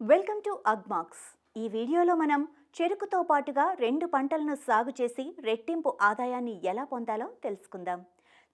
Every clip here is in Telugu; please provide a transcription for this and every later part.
Welcome to Agmax. ఈ వీడియోలో మనం చెరుకుతో పాటుగా రెండు పంటలను సాగు చేసి రెట్టింపు ఆదాయాన్ని ఎలా పొందాలో తెలుసుకుందాం.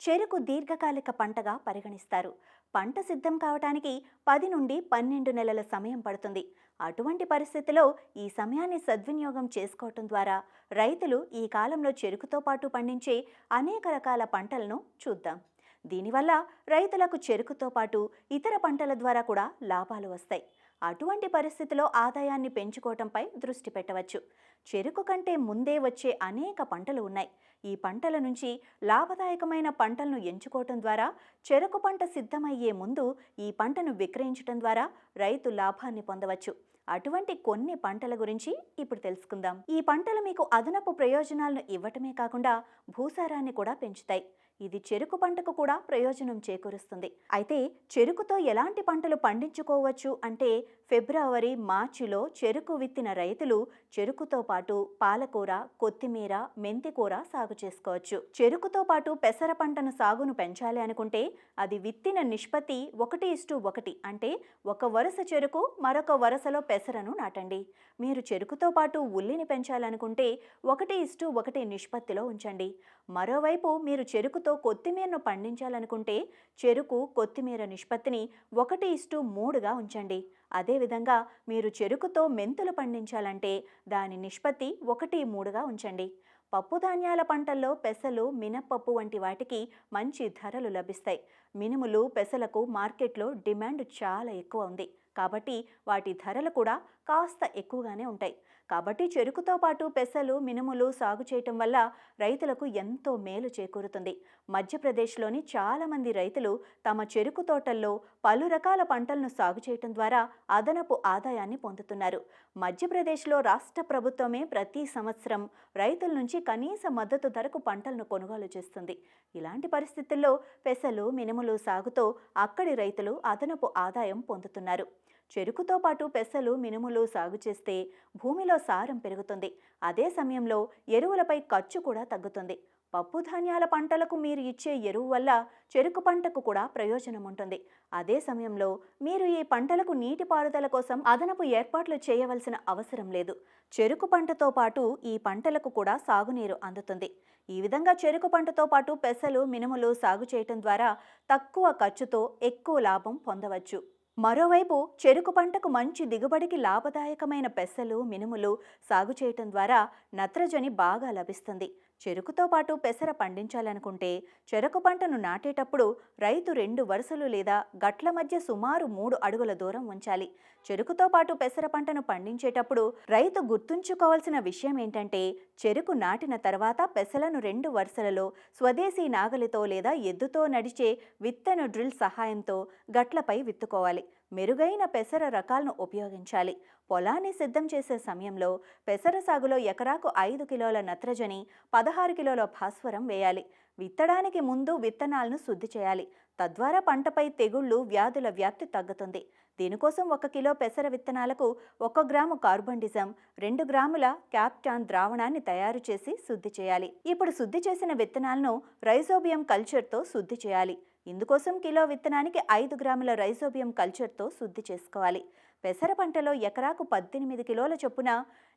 చెరుకు దీర్ఘకాలిక పంటగా పరిగణిస్తారు. పంట సిద్ధం కావటానికి పది నుండి పన్నెండు నెలల సమయం పడుతుంది. అటువంటి పరిస్థితిలో ఈ సమయాన్ని సద్వినియోగం చేసుకోవటం ద్వారా రైతులు ఈ కాలంలో చెరుకుతో పాటు పండించే అనేక రకాల పంటలను చూద్దాం. దీనివల్ల రైతులకు చెరుకుతో పాటు ఇతర పంటల ద్వారా కూడా లాభాలు వస్తాయి. అటువంటి పరిస్థితిలో ఆదాయాన్ని పెంచుకోవటంపై దృష్టి పెట్టవచ్చు. చెరుకు కంటే ముందే వచ్చే అనేక పంటలు ఉన్నాయి. ఈ పంటల నుంచి లాభదాయకమైన పంటలను ఎంచుకోవటం ద్వారా చెరుకు పంట సిద్ధమయ్యే ముందు ఈ పంటను విక్రయించటం ద్వారా రైతు లాభాన్ని పొందవచ్చు. అటువంటి కొన్ని పంటల గురించి ఇప్పుడు తెలుసుకుందాం. ఈ పంటలు మీకు అదనపు ప్రయోజనాలను ఇవ్వటమే కాకుండా భూసారాన్ని కూడా పెంచుతాయి. ఇది చెరుకు పంటకు కూడా ప్రయోజనం చేకూరుస్తుంది. అయితే చెరుకుతో ఎలాంటి పంటలు పండించుకోవచ్చు అంటే ఫిబ్రవరి మార్చిలో చెరుకు విత్తిన రైతులు చెరుకుతో పాటు పాలకూర కొత్తిమీర మెంతికూర సాగు చేసుకోవచ్చు. చెరుకుతో పాటు పెసర పంటను సాగును పెంచాలి అనుకుంటే అది విత్తిన నిష్పత్తి ఒకటి ఇస్టు ఒకటి అంటే ఒక వరుస చెరుకు మరొక వరుసలో పెసరను నాటండి. మీరు చెరుకుతో పాటు ఉల్లిని పెంచాలనుకుంటే ఒకటి ఇస్టు ఒకటి నిష్పత్తిలో ఉంచండి. మరోవైపు మీరు చెరుకు చెరుకుతో కొత్తిమీరను పండించాలనుకుంటే చెరుకు కొత్తిమీర నిష్పత్తిని ఒకటి ఇస్టు మూడుగా ఉంచండి. అదేవిధంగా మీరు చెరుకుతో మెంతులు పండించాలంటే దాని నిష్పత్తి ఒకటి మూడుగా ఉంచండి. పప్పు ధాన్యాల పంటల్లో పెసలు మినప్పప్పు వంటి వాటికి మంచి ధరలు లభిస్తాయి. మినుములు పెసలకు మార్కెట్లో డిమాండ్ చాలా ఎక్కువ ఉంది. కాబట్టి వాటి ధరలు కూడా కాస్త ఎక్కువగానే ఉంటాయి. కాబట్టి చెరుకుతో పాటు పెసలు మినుములు సాగు చేయటం వల్ల రైతులకు ఎంతో మేలు చేకూరుతుంది. మధ్యప్రదేశ్లోని చాలామంది రైతులు తమ చెరుకు తోటల్లో పలు రకాల పంటలను సాగు చేయటం ద్వారా అదనపు ఆదాయాన్ని పొందుతున్నారు. మధ్యప్రదేశ్లో రాష్ట్ర ప్రభుత్వమే ప్రతి సంవత్సరం రైతుల నుంచి కనీస మద్దతు ధరకు పంటలను కొనుగోలు చేస్తుంది. ఇలాంటి పరిస్థితుల్లో పెసలు మినుములు సాగుతో అక్కడి రైతులు అదనపు ఆదాయం పొందుతున్నారు. చెరుకుతో పాటు పెసలు మినుములు సాగు చేస్తే భూమిలో సారం పెరుగుతుంది. అదే సమయంలో ఎరువులపై ఖర్చు కూడా తగ్గుతుంది. పప్పు ధాన్యాల పంటలకు మీరు ఇచ్చే ఎరువు వల్ల చెరుకు పంటకు కూడా ప్రయోజనం ఉంటుంది. అదే సమయంలో మీరు ఈ పంటలకు నీటిపారుదల కోసం అదనపు ఏర్పాట్లు చేయవలసిన అవసరం లేదు. చెరుకు పంటతో పాటు ఈ పంటలకు కూడా సాగునీరు అందుతుంది. ఈ విధంగా చెరుకు పంటతో పాటు పెసలు మినుములు సాగు చేయటం ద్వారా తక్కువ ఖర్చుతో ఎక్కువ లాభం పొందవచ్చు. మరోవైపు చెరుకు పంటకు మంచి దిగుబడికి లాభదాయకమైన పెసలు మినుములు సాగు చేయటం ద్వారా నత్రజని బాగా లభిస్తుంది. చెరుకుతో పాటు పెసర పండించాలనుకుంటే చెరకు పంటను నాటేటప్పుడు రైతు రెండు వరుసలు లేదా గట్ల మధ్య సుమారు మూడు అడుగుల దూరం ఉంచాలి. చెరుకుతో పాటు పెసర పంటను పండించేటప్పుడు రైతు గుర్తుంచుకోవాల్సిన విషయం ఏంటంటే చెరుకు నాటిన తర్వాత పెసలను రెండు వరుసలలో స్వదేశీ నాగలితో లేదా ఎద్దుతో నడిచే విత్తన డ్రిల్ సహాయంతో గట్లపై విత్తుకోవాలి. మెరుగైన పెసర రకాలను ఉపయోగించాలి. పొలాన్ని సిద్ధం చేసే సమయంలో పెసర సాగులో ఎకరాకు ఐదు కిలోల నత్రజని పదహారు కిలోల భాస్వరం వేయాలి. విత్తడానికి ముందు విత్తనాలను శుద్ధి చేయాలి. తద్వారా పంటపై తెగుళ్ళు వ్యాధుల వ్యాప్తి తగ్గుతుంది. దీనికోసం ఒక కిలో పెసర విత్తనాలకు ఒక గ్రాము కార్బండిజం రెండు గ్రాముల క్యాప్టాన్ ద్రావణాన్ని తయారు చేసి శుద్ధి చేయాలి. ఇప్పుడు శుద్ధి చేసిన విత్తనాలను రైజోబియం కల్చర్తో శుద్ధి చేయాలి. ఇందుకోసం కిలో విత్తనానికి ఐదు గ్రాముల రైజోబియం కల్చర్తో శుద్ధి చేసుకోవాలి. పెసర పంటలో ఎకరాకు పద్దెనిమిది కిలోల చొప్పున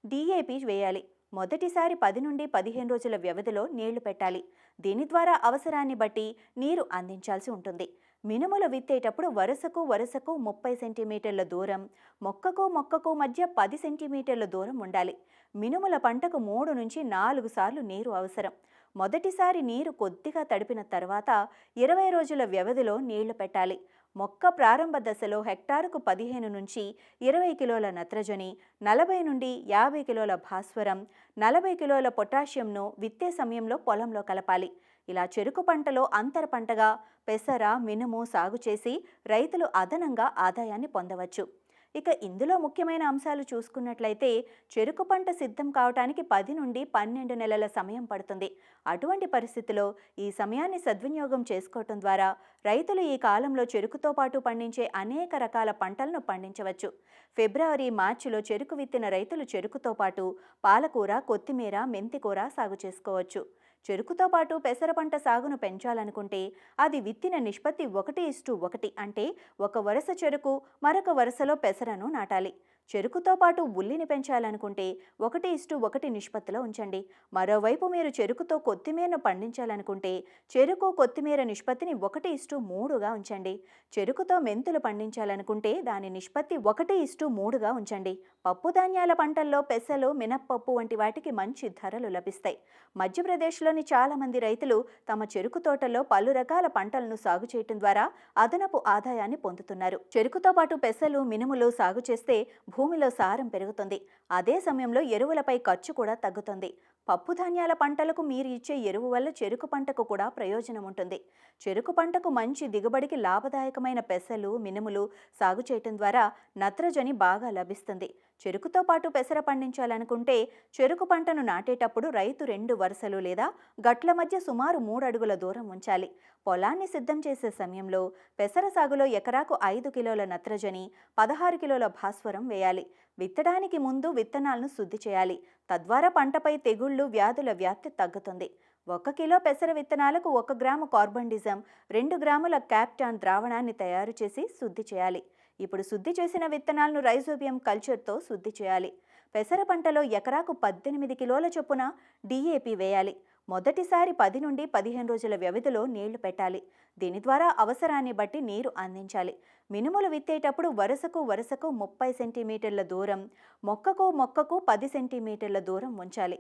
డిఏపి వేయాలి. మొదటిసారి పది నుండి పదిహేను రోజుల వ్యవధిలో నీళ్ళు పెట్టాలి. దీని ద్వారా అవసరాన్ని బట్టి నీరు అందించాల్సి ఉంటుంది. మినుములు విత్తేటప్పుడు వరుసకు వరుసకు ముప్పై సెంటీమీటర్ల దూరం మొక్కకు మొక్కకు మధ్య పది సెంటీమీటర్ల దూరం ఉండాలి. మినుముల పంటకు మూడు నుంచి నాలుగు సార్లు నీరు అవసరం. మొదటిసారి నీరు కొద్దిగా తడిపిన తర్వాత ఇరవై రోజుల వ్యవధిలో నీళ్ళు పెట్టాలి. మొక్క ప్రారంభ దశలో హెక్టారుకు పదిహేను నుంచి ఇరవై కిలోల నత్రజని నలభై నుండి యాభై కిలోల భాస్వరం నలభై కిలోల పొటాషియంను విత్తే సమయంలో పొలంలో కలపాలి. ఇలా చెరుకు పంటలో అంతర పంటగా పెసర మినుము సాగు చేసి రైతులు అదనంగా ఆదాయాన్ని పొందవచ్చు. ఇక ఇందులో ముఖ్యమైన అంశాలు చూసుకున్నట్లయితే చెరుకు పంట సిద్ధం కావటానికి పది నుండి పన్నెండు నెలల సమయం పడుతుంది. అటువంటి పరిస్థితిలో ఈ సమయాన్ని సద్వినియోగం చేసుకోవటం ద్వారా రైతులు ఈ కాలంలో చెరుకుతో పాటు పండించే అనేక రకాల పంటలను పండించవచ్చు. ఫిబ్రవరి మార్చిలో చెరుకు విత్తిన రైతులు చెరుకుతో పాటు పాలకూర కొత్తిమీర మెంతికూర సాగు చేసుకోవచ్చు. చెరుకుతో పాటు పెసర పంట సాగును పెంచాలనుకుంటే అది విత్తిన నిష్పత్తి ఒకటి ఇస్టు ఒకటి అంటే ఒక వరుస చెరుకు మరొక వరుసలో పెసరను నాటాలి. చెరుకుతో పాటు ఉల్లిని పెంచాలనుకుంటే ఒకటి ఇస్టు ఒకటి నిష్పత్తిలో ఉంచండి. మరోవైపు మీరు చెరుకుతో కొత్తిమీరను పండించాలనుకుంటే చెరుకు కొత్తిమీర నిష్పత్తిని ఒకటి ఇస్టు మూడుగా ఉంచండి. చెరుకుతో మెంతులు పండించాలనుకుంటే దాని నిష్పత్తి ఒకటి ఇస్టు మూడుగా ఉంచండి. పప్పు ధాన్యాల పంటల్లో పెసలు మినప్పప్పు వంటి వాటికి మంచి ధరలు లభిస్తాయి. మధ్యప్రదేశ్లోని చాలామంది రైతులు తమ చెరుకు తోటల్లో పలు రకాల పంటలను సాగు చేయటం ద్వారా అదనపు ఆదాయాన్ని పొందుతున్నారు. చెరుకుతో పాటు పెసలు మినుములు సాగు చేస్తే భూమిలో సారం పెరుగుతుంది. అదే సమయంలో ఎరువులపై ఖర్చు కూడా తగ్గుతుంది. పప్పు ధాన్యాల పంటలకు మీరు ఇచ్చే ఎరువు వల్ల చెరుకు పంటకు కూడా ప్రయోజనం ఉంటుంది. చెరుకు పంటకు మంచి దిగుబడికి లాభదాయకమైన పెసలు మినుములు సాగు చేయటం ద్వారా నత్రజని బాగా లభిస్తుంది. చెరుకుతో పాటు పెసర పండించాలనుకుంటే చెరుకు పంటను నాటేటప్పుడు రైతు రెండు వరుసలు లేదా గట్ల మధ్య సుమారు మూడు అడుగుల దూరం ఉంచాలి. పొలాన్ని సిద్ధం చేసే సమయంలో పెసర సాగులో ఎకరాకు ఐదు కిలోల నత్రజని పదహారు కిలోల భాస్వరం వేయాలి. విత్తడానికి ముందు విత్తనాలను శుద్ధి చేయాలి. తద్వారా పంటపై తెగుళ్ళు వ్యాధుల వ్యాప్తి తగ్గుతుంది. ఒక కిలో పెసర విత్తనాలకు ఒక గ్రాము కార్బండిజం రెండు గ్రాముల క్యాప్టాన్ ద్రావణాన్ని తయారు చేసి శుద్ధి చేయాలి. ఇప్పుడు శుద్ధి చేసిన విత్తనాలను రైజోబియం కల్చర్తో శుద్ధి చేయాలి. పెసర పంటలో ఎకరాకు పద్దెనిమిది కిలోల చొప్పున డిఏపి వేయాలి. మొదటిసారి పది నుండి పదిహేను రోజుల వ్యవధిలో నీళ్ళు పెట్టాలి. దీని ద్వారా అవసరాన్ని బట్టి నీరు అందించాలి. మినుములు విత్తేటప్పుడు వరుసకు వరుసకు ముప్పై సెంటీమీటర్ల దూరం మొక్కకు మొక్కకు పది సెంటీమీటర్ల దూరం ఉంచాలి.